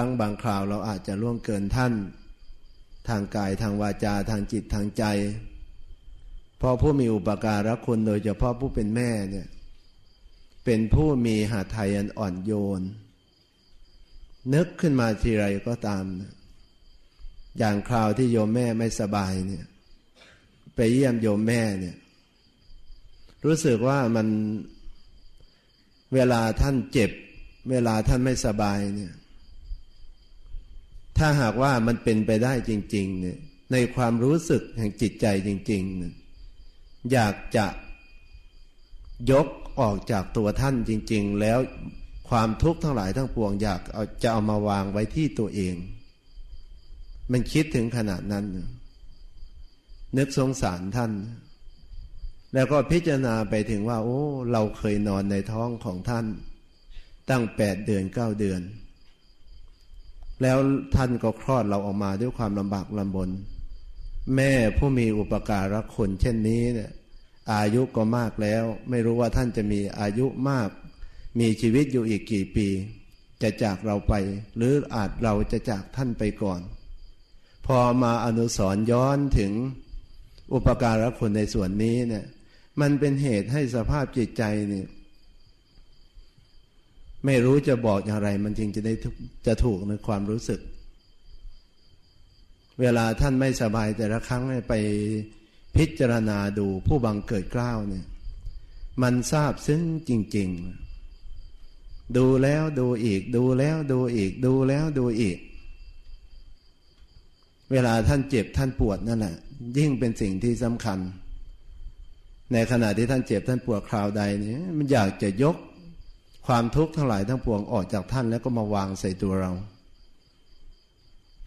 ั้งบางคราวเราอาจจะล่วงเกินท่าน ทางกายทางวาจาทางจิตทางใจพราะผู้มีอุปการะคุณโดยเฉพาะผู้เป็นแม่เนี่ย เป็นผู้มีหาไทยอันอ่อนโยน นึกขึ้นมาทีไรก็ตามนะอย่างคราวที่โยมแม่ไม่สบายเนี่ย ไปเยี่ยมโยมแม่เนี่ย รู้สึกว่ามันเวลาท่านเจ็บ เวลาท่านไม่สบายเนี่ย ถ้าหากว่ามันเป็นไปได้จริง ๆ เนี่ย ในความรู้สึกแห่งจิตใจจริงๆเนี่ยอยากจะยกออกจากตัวท่านจริง ๆ แล้วความทุกข์ทั้งหลายทั้งปวงอยากเอาจะเอามาวางไว้ที่ตัวเอง มันคิดถึงขนาดนั้น นึกสงสารท่าน แล้วก็พิจารณาไปถึงว่า โอ้ เราเคยนอนในท้องของท่าน ตั้งแปดเดือนเก้าเดือน แล้วท่านก็คลอดเราออกมาด้วยความลำบากลำบน แม่ผู้มีอุปการะคนเช่นนี้เนี่ยอายุก็มากแล้ว ไม่รู้ว่าท่านจะมีอายุมาก มีชีวิตอยู่อีกกี่ปี จะจากเราไป หรืออาจเราจะจากท่านไปก่อน พอมาอนุสรย้อนถึงอุปการะคนในส่วนนี้เนี่ยมันเป็นเหตุให้สภาพจิตใจเนี่ย ไม่รู้จะบอกอย่างไร มันจึงจะได้จะถูกในความรู้สึก เวลาท่านไม่สบายแต่ละครั้งไปพิจารณาดูผู้บังเกิดกล้าวเนี่ย มันทราบซึ้งจริง ๆ ดูแล้วดูอีก ดูแล้วดูอีก ดูแล้วดูอีก เวลาท่านเจ็บท่านปวดนั่นแหละยิ่งเป็นสิ่งที่สำคัญ ในขณะที่ท่านเจ็บท่านปวดคราวใดนี่ยมันอยากจะยก ความทุกข์ทั้งหลายทั้งปวงออกจากท่านแล้วก็มาวางใส่ตัวเรา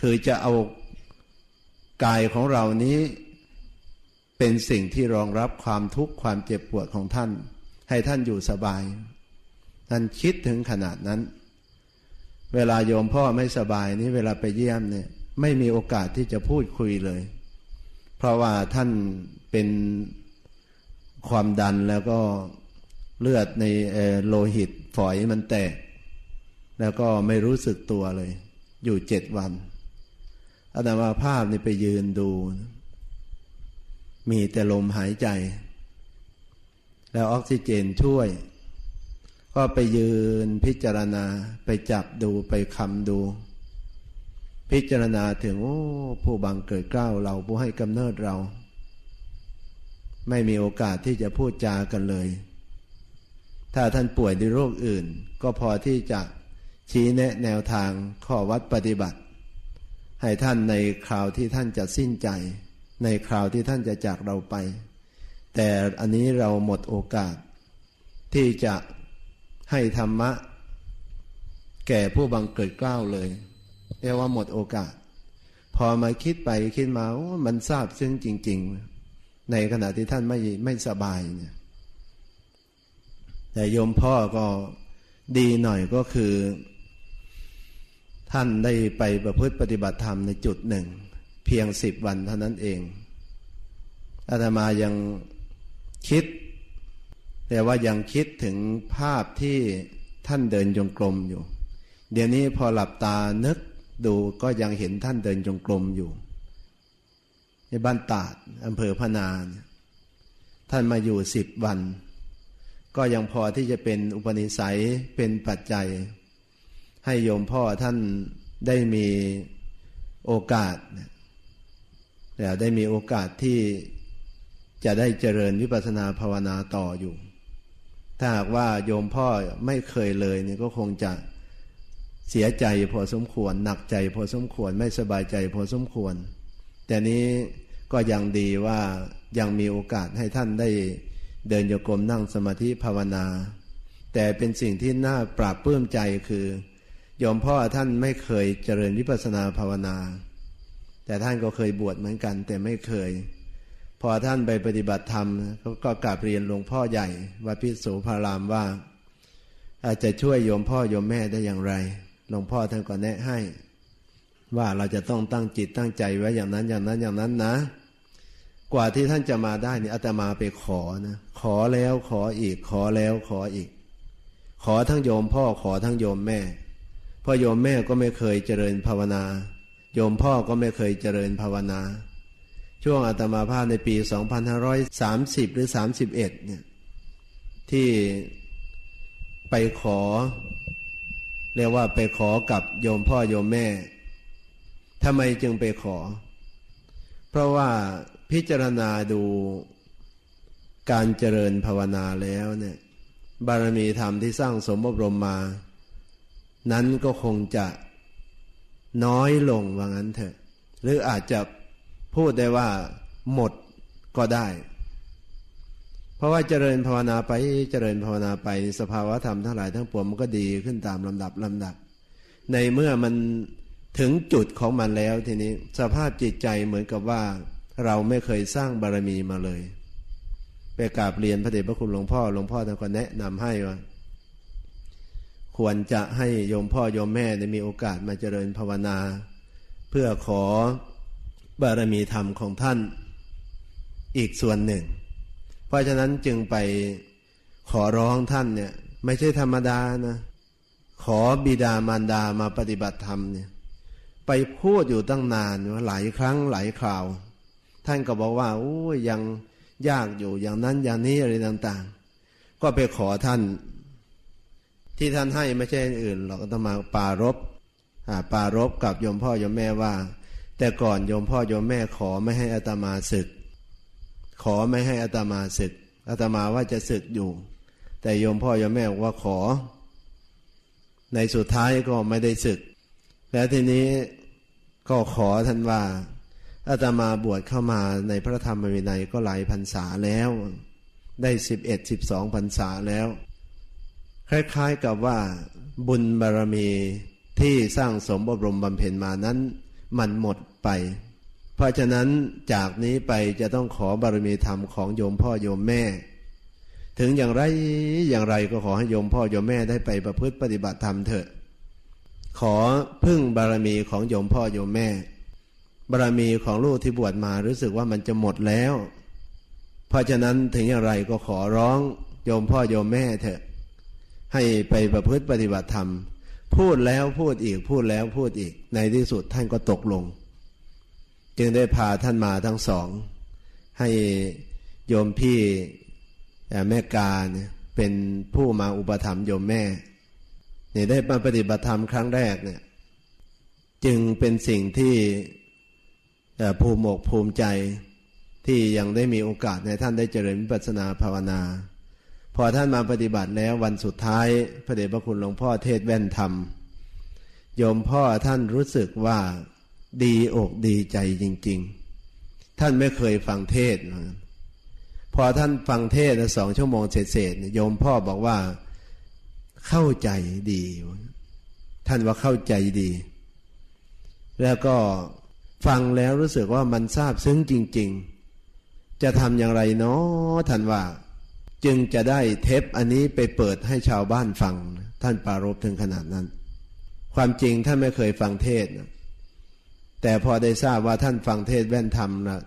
คือจะเอากายของเรานี้เป็นสิ่งที่รองรับความทุกข์ความเจ็บปวดของท่าน ให้ท่านอยู่สบาย ท่านคิดถึงขนาดนั้น เวลาโยมพ่อไม่สบายนี้เวลาไปเยี่ยมเนี่ยไม่มีโอกาสที่จะพูดคุยเลย เพราะว่าท่านเป็นความดันแล้วก็ เลือดในโลหิตฝอยมันแตก แล้วก็ไม่รู้สึกตัวเลย อยู่เจ็ดวันอาตมาภาพนี่ไปยืนดู มีแต่ลมหายใจ แล้วออกซิเจนช่วย ก็ไปยืนพิจารณาไปจับดูไปคำดู พิจารณาถึงโอ้ผู้บังเกิดเกล้าเราผู้ให้กำเนิดเรา ไม่มีโอกาสที่จะพูดจากันเลย ถ้าท่านป่วยด้วยโรคอื่น ก็พอที่จะชี้แนะแนวทางข้อวัดปฏิบัติ ให้ท่านในคราวที่ท่านจะสิ้นใจ ในคราวที่ท่านจะจากเราไป แต่อันนี้เราหมดโอกาส ที่จะให้ธรรมะ แก่ผู้บังเกิดกล้าวเลยเรียกว่าหมดโอกาส พอมาคิดไปคิดมามันทราบซึ่งจริง ๆ ในขณะที่ท่านไม่ไม่สบายเนี่ย แต่โยมพ่อก็ดีหน่อยก็คือ ท่านได้ไปประพฤติปฏิบัติธรรมในจุดหนึ่ง เพียงสิบวันเท่านั้นเองอาตมายังคิด แต่ว่ายังคิดถึงภาพที่ท่านเดินจงกรมอยู่ เดี๋ยวนี้พอหลับตานึกดูก็ยังเห็นท่านเดินจงกรมอยู่ ในบ้านตาดอำเภอพนาเนี่ยท่านมาอยู่สิบวัน ก็ยังพอที่จะเป็นอุปนิสัยเป็นปัจจัย ให้โยมพ่อท่านได้มีโอกาสแต่ได้มีโอกาสที่จะได้เจริญวิปัสสนาภาวนาต่ออยู่ ถ้าหากว่าโยมพ่อไม่เคยเลยเนี่ยก็คงจะเสียใจพอสมควร หนักใจพอสมควรไม่สบายใจพอสมควร แต่นี้ก็ยังดีว่ายังมีโอกาสให้ท่านได้ เดินโยกมนั่งสมาธิภาวนา แต่เป็นสิ่งที่น่าปราบเปื้มใจคือโยมพ่อท่านไม่เคยเจริญวิปัสนาภาวนา แต่ท่านก็เคยบวชเหมือนกัน แต่ไม่เคย พอท่านไปปฏิบัติธรรมเขาก็กราบเรียนหลวงพ่อใหญ่วัดพิสุพารามว่า อาจจะช่วยโยมพ่อโยมแม่ได้อย่างไรหลวงพ่อท่านก็แนะให้ ว่าเราจะต้องตั้งจิตตั้งใจไว้อย่างนั้นอย่างนั้นอย่างนั้นนะ กว่าที่ท่านจะมาได้เนี่ยอาตมาไปขอนะขอแล้วขออีก ขอแล้วขออีก ขอทั้งโยมพ่อขอทั้งโยมแม่พพ่อโยมแม่ก็ไม่เคยเจริญภาวนา โยมพ่อก็ไม่เคยเจริญภาวนา ช่วงอาตมาภาพในปี 2530 หรือ 31 เนี่ย ที่ไปขอ เรียกว่าไปขอกับโยมพ่อโยมแม่ทำไมจึงไปขอ เพราะว่า พิจารณาดูการเจริญภาวนาแล้วเนี่ย บารมีธรรมที่สร้างสมบรมมา นั้นก็คงจะน้อยลงว่างั้นเถอะ หรืออาจจะพูดได้ว่าหมดก็ได้ เพราะว่าเจริญภาวนาไปเจริญภาวนาไปสภาวะธรรมทั้งหลายทั้งปวงมันก็ดีขึ้นตามลำดับลำดับ ในเมื่อมันถึงจุดของมันแล้วทีนี้ สภาพจิตใจเหมือนกับว่า เราไม่เคยสร้างบารมีมาเลย ไปกราบเรียนพระเดชพระคุณหลวงพ่อหลวงพ่อท่านก็แนะนำให้ว่า ควรจะให้โยมพ่อโยมแม่ได้มีโอกาสมาเจริญภาวนา เพื่อขอบารมีธรรมของท่านอีกส่วนหนึ่ง เพราะฉะนั้นจึงไปขอร้องท่านเนี่ย ไม่ใช่ธรรมดานะ ขอบิดามารดามาปฏิบัติธรรมเนี่ย ไปพูดอยู่ตั้งนานว่าหลายครั้งหลายคราว ท่านก็บอกว่าโอ้ยยังยากอยู่อย่างนั้นอย่างนี้อะไรต่าง ๆ ก็ไปขอท่าน ที่ท่านให้ไม่ใช่อื่นหรอกต้องมาปารบปารบกับโยมพ่อโยมแม่ว่า แต่ก่อนโยมพ่อโยมแม่ขอไม่ให้อาตมาศึก ขอไม่ให้อาตมาศึกอาตมาว่าจะศึกอยู่ แต่โยมพ่อโยมแม่บอกว่าขอ ในสุดท้ายก็ไม่ได้ศึก แล้วทีนี้ก็ขอท่านว่า อาตมาบวชเข้ามาในพระธรรมวินัยก็หลายพรรษาแล้ว ได้สิบเอ็ดสิบสองพรรษาแล้ว คล้ายๆกับว่า บุญบารรมีที่สร้างสมอบรมบำเพ็ญมานั้น มันหมดไป เพราะฉะนั้นจากนี้ไปจะต้องขอบารมีธรรมของโยมพ่อโยมแม่ ถึงอย่างไรอย่างไรก็ขอให้โยมพ่อโยมแม่ได้ไปประพฤติปฏิบัติธรรมเถอะ ขอพึ่งบารมีของโยมพ่อโยมแม่ บารมีของลูกที่บวชมารู้สึกว่ามันจะหมดแล้ว เพราะฉะนั้นถึงอย่างไรก็ขอร้องโยมพ่อโยมแม่เถอะ ให้ไปประพฤติปฏิบัติธรรม พูดแล้วพูดอีกพูดแล้วพูดอีกในที่สุดท่านก็ตกลง จึงได้พาท่านมาทั้งสอง ให้โยมพี่แม่กาเนี่ยเป็นผู้มาอุปถัมภ์โยมแม่เนี่ยได้มาปฏิบัติธรรมครั้งแรกเนี่ย จึงเป็นสิ่งที่ ภูมิอกภูมิใจที่ยังได้มีโอกาสในท่านได้เจริญวิปัสนาภาวนา พอท่านมาปฏิบัติแล้ววันสุดท้าย พระเดชพระคุณหลวงพ่อเทศแว่นธรรมโยมพ่อท่านรู้สึกว่าดีอกดีใจจริง ๆ ท่านไม่เคยฟังเทศ พอท่านฟังเทศสองชั่วโมงเศษๆโยมพ่อบอกว่าเข้าใจดี ท่านว่าเข้าใจดี แล้วก็ ฟังแล้วรู้สึกว่ามันซาบซึ้งจริง ๆ จะทำอย่างไรเนาะท่านว่า จึงจะได้เทปอันนี้ไปเปิดให้ชาวบ้านฟัง ท่านปารบถึงขนาดนั้น ความจริงท่านไม่เคยฟังเทศนะแต่พอได้ทราบว่าท่านฟังเทศแว่นธรรมนะ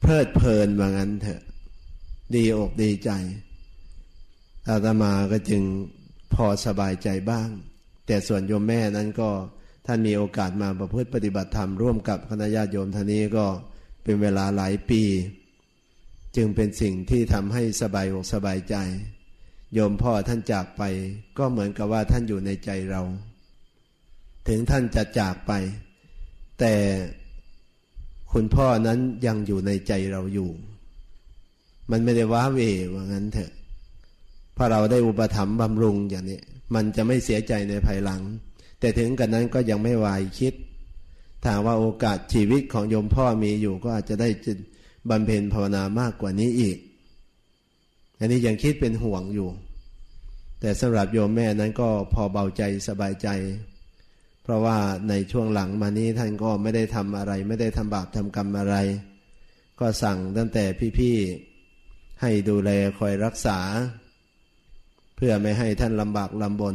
เพลิดเพลินว่างั้นเถอะ ดีอกดีใจอาตมาก็จึงพอสบายใจบ้าง แต่ส่วนโยมแม่นั้นก็ ท่านมีโอกาสมาประพฤติปฏิบัติธรรมร่วมกับคณะญาติโยมท่านนี้ก็เป็นเวลาหลายปี จึงเป็นสิ่งที่ทำให้สบายอกสบายใจ โยมพ่อท่านจากไป ก็เหมือนกับว่าท่านอยู่ในใจเรา ถึงท่านจะจากไป แต่คุณพ่อนั้นยังอยู่ในใจเราอยู่ มันไม่ได้ว้าเวว่างั้นเถอะพอเราได้อุปถัมภ์บำรุงอย่างนี้ มันจะไม่เสียใจในภายหลัง แต่ถึงกันนั้นก็ยังไม่วายคิดถ้าว่าโอกาสชีวิตของโยมพ่อมีอยู่ก็อาจจะได้บำเพ็ญภาวนามากกว่านี้อีก อันนี้ยังคิดเป็นห่วงอยู่ แต่สำหรับโยมแม่นั้นก็พอเบาใจสบายใจ เพราะว่าในช่วงหลังมานี้ท่านก็ไม่ได้ทำอะไร ไม่ได้ทำบาปทำกรรมอะไร ก็สั่งตั้งแต่พี่ๆให้ดูแลคอยรักษา เพื่อไม่ให้ท่านลำบากลำบน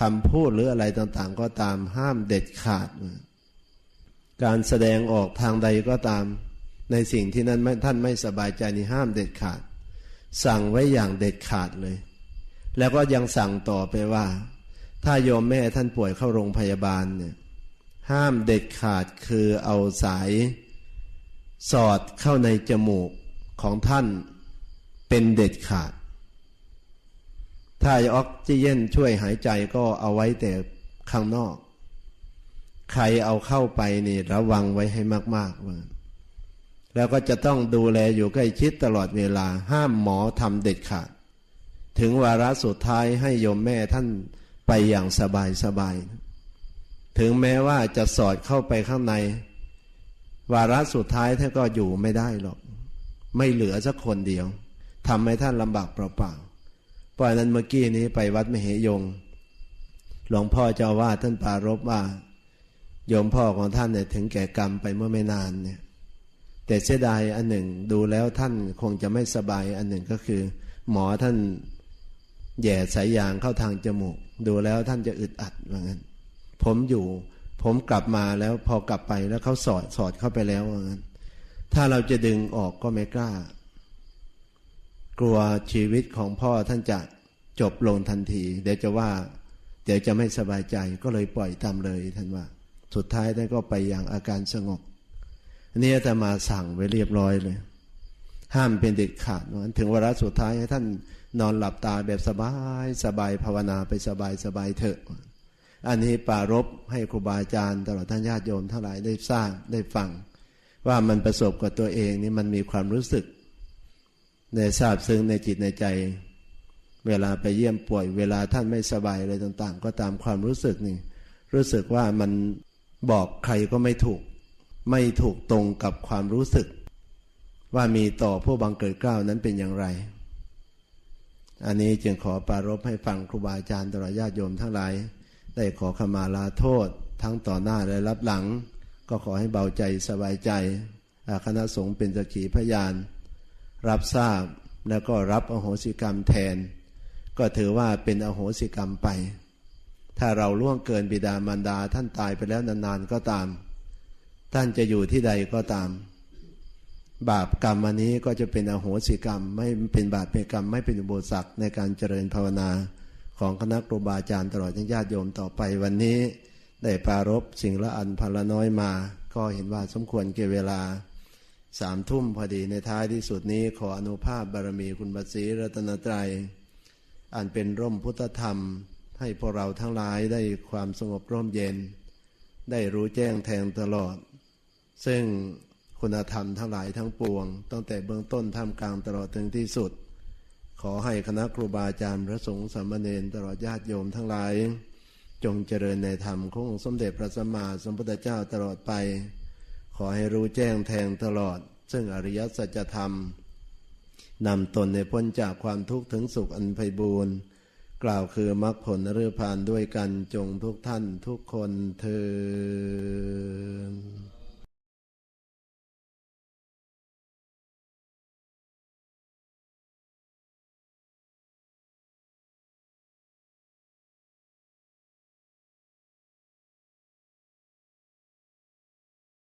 คำพูดหรืออะไรต่างๆ ก็ตามห้ามเด็ดขาด การแสดงออกทางใดก็ตาม ในสิ่งที่นั้นท่านไม่สบายใจนี่ห้ามเด็ดขาด สั่งไว้อย่างเด็ดขาดเลย แล้วก็ยังสั่งต่อไปว่า ถ้าโยมแม่ท่านป่วยเข้าโรงพยาบาลเนี่ยห้ามเด็ดขาดคือเอาสาย สอดเข้าในจมูกของท่านเป็นเด็ดขาด ถ้าออกซิเจนช่วยหายใจก็เอาไว้แต่ข้างนอก ใครเอาเข้าไปนี่ระวังไว้ให้มากๆว่าแล้วก็จะต้องดูแลอยู่ใกล้ชิดตลอดเวลาห้ามหมอทำเด็ดขาด ถึงวาระสุดท้ายให้โยมแม่ท่านไปอย่างสบายสบายถึงแม้ว่าจะสอดเข้าไปข้างใน วาระสุดท้ายท่านก็อยู่ไม่ได้หรอก ไม่เหลือสักคนเดียวทำให้ท่านลำบากเปล่าๆ เพราะนั้นเมื่อกี้นี้ไปวัดมเหยง หลวงพ่อเจ้าว่าท่านปารบว่า โยมพ่อของท่านเนี่ยถึงแก่กรรมไปเมื่อไม่นานเนี่ย แต่เสียดายอันหนึ่งดูแล้วท่านคงจะไม่สบายอันหนึ่งก็คือ หมอท่านแย่สายยางเข้าทางจมูก ดูแล้วท่านจะอึดอัดว่างั้น ผมอยู่ผมกลับมาแล้วพอกลับไปแล้วเขาสอดสอดเข้าไปแล้วว่างั้น ถ้าเราจะดึงออกก็ไม่กล้า กลัวชีวิตของพ่อท่านจะจบลงทันที เดี๋ยวจะว่า เดี๋ยวจะไม่สบายใจก็เลยปล่อยตามเลยท่านว่า สุดท้ายท่านก็ไปอย่างอาการสงบอันนี้แต่มาสั่งไว้เรียบร้อยเลย ห้ามเป็นเด็ดขาดถึงวาระสุดท้ายให้ท่านนอนหลับตาแบบสบายสบายภาวนาไปสบายสบายเถอะ อันนี้ปารบให้ครูบาอาจารย์ตลอดท่านญาติโยมทั้งหลายได้ทราบได้ฟัง ว่ามันประสบกับตัวเองนี่มันมีความรู้สึก ในทราบซึ้งในจิตในใจ เวลาไปเยี่ยมป่วย เวลาท่านไม่สบายอะไรต่างๆ ก็ตามความรู้สึกนี่ รู้สึกว่ามันบอกใครก็ไม่ถูก ไม่ถูกตรงกับความรู้สึก ว่ามีต่อผู้บังเกิดเกล้านั้นเป็นอย่างไร อันนี้จึงขอปรารบให้ฟังครูบาอาจารย์ตลอดญาติโยมทั้งหลาย ได้ขอขมาลาโทษ ทั้งต่อหน้าและรับหลัง ก็ขอให้เบาใจสบายใจคณะสงฆ์เป็นสักขีพยาน รับทราบแล้วก็รับอโหสิกรรมแทน ก็ถือว่าเป็นอโหสิกรรมไป ถ้าเราล่วงเกินบิดามารดาท่านตายไปแล้วนานๆก็ตาม ท่านจะอยู่ที่ใดก็ตาม บาปกรรมอันนี้ก็จะเป็นอโหสิกรรม ไม่เป็นบาปเป็นกรรมไม่เป็นอุโบสถในการเจริญภาวนาของคณะครูบาอาจารย์ตลอดทั้งญาติโยมต่อไปวันนี้ ได้ปารบสิ่งละอันพละน้อยมา ก็เห็นว่าสมควรเก่เวลา สามทุ่มพอดีในท้ายที่สุดนี้ขออนุภาพบารมีคุณบัตรีรัตนตรัย อันเป็นร่มพุทธธรรม ให้พวกเราทั้งหลายได้ความสงบร่มเย็น ได้รู้แจ้งแทงตลอด ซึ่งคุณธรรมทั้งหลายทั้งปวง ตั้งแต่เบื้องต้นท่ามกลางตลอดถึงที่สุด ขอให้คณะครูบาอาจารย์พระสงฆ์สามเณรตลอดญาติโยมทั้งหลาย จงเจริญในธรรมของสมเด็จพระสัมมาสัมพุทธเจ้าตลอดไป ขอให้รู้แจ้งแทงตลอด ซึ่งอริยสัจธรรมนำตนในพ้นจากความทุกข์ถึงสุขอันไพบูรณ์กล่าวคือมรรคผลเรือผ่านด้วยกันจงทุกท่านทุกคนเธอ